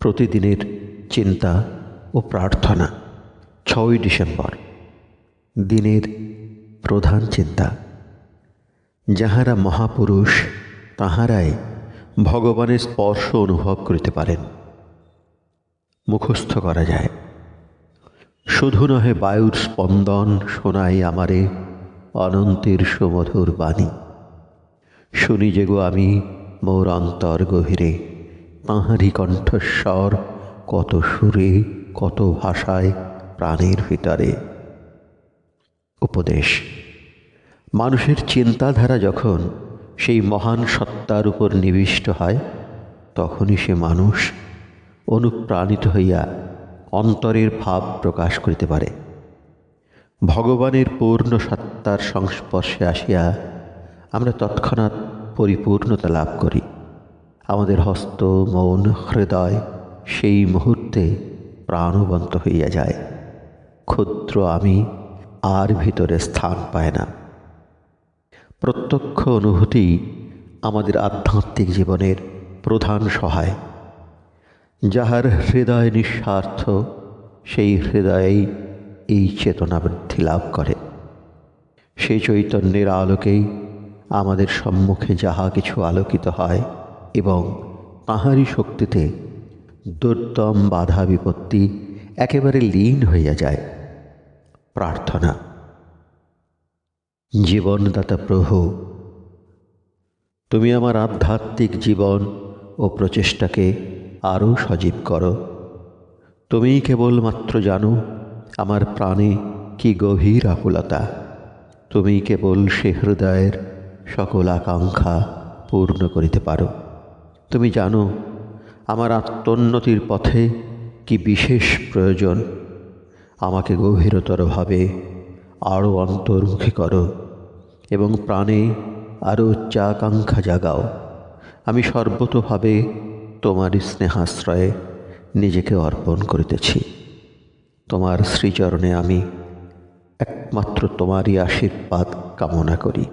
প্রতিদিনের চিন্তা ও প্রার্থনা। ছয়ই ডিসেম্বর, দিনের প্রধান চিন্তা। যাহারা মহাপুরুষ, তাহারাই ভগবানের স্পর্শ অনুভব করিতে পারেন। মুখস্থ করা যায়। শুধু নহে বায়ুর স্পন্দন শোনাই আমারে অনন্তের সুমধুর বাণী। শুনি যে গো আমি মোর অন্তর গভীরে তাঁহারই কণ্ঠস্বর কত সুরে, কত ভাষায় প্রাণের ভিতরে। উপদেশ, মানুষের চিন্তাধারা যখন সেই মহান সত্তার উপর নিবিষ্ট হয়, তখনই সে মানুষ অনুপ্রাণিত হইয়া অন্তরের ভাব প্রকাশ করিতে পারে। ভগবানের পূর্ণ সত্তার সংস্পর্শে আসিয়া আমরা তৎক্ষণাৎ পরিপূর্ণতা লাভ করি। আমাদের হস্ত, মন, হৃদয় সেই মুহূর্তে প্রাণবন্ত হইয়া যায়। ক্ষুদ্র আমি আর ভিতরে স্থান পায় না। প্রত্যক্ষ অনুভূতি আমাদের আধ্যাত্মিক জীবনের প্রধান সহায়। যাহার হৃদয় নিঃস্বার্থ, সেই হৃদয়েই এই চেতনা বৃদ্ধি লাভ করে। সেই চৈতন্যের আলোকেই আমাদের সম্মুখে যাহা কিছু আলোকিত হয় এবং তাহারই শক্তিতে দুর্দম বাধা বিপত্তি একেবারে লীন হইয়া যায়। প্রার্থনা। জীবনদাতা প্রভু, তুমি আমার আধ্যাত্মিক জীবন ও প্রচেষ্টাকে আরও সজীব করো। তুমিই কেবলমাত্র জানো আমার প্রাণে কি গভীর আকুলতা। তুমি কেবল সে হৃদয়ের সকল আকাঙ্ক্ষা পূর্ণ করিতে পারো। তুমি জানো, আমার আত্মোন্নতির পথে কি বিশেষ প্রয়োজন? আমাকে গভীরতরভাবে আরও অন্তর্মুখী করো এবং প্রাণে আরও উচ্চাকাঙ্ক্ষা জাগাও। আমি সর্বতোভাবে তোমার স্নেহাশ্রয়ে নিজেকে অর্পণ করিতেছি। তোমার শ্রীচরণে আমি একমাত্র তোমারই আশীর্বাদ কামনা করি।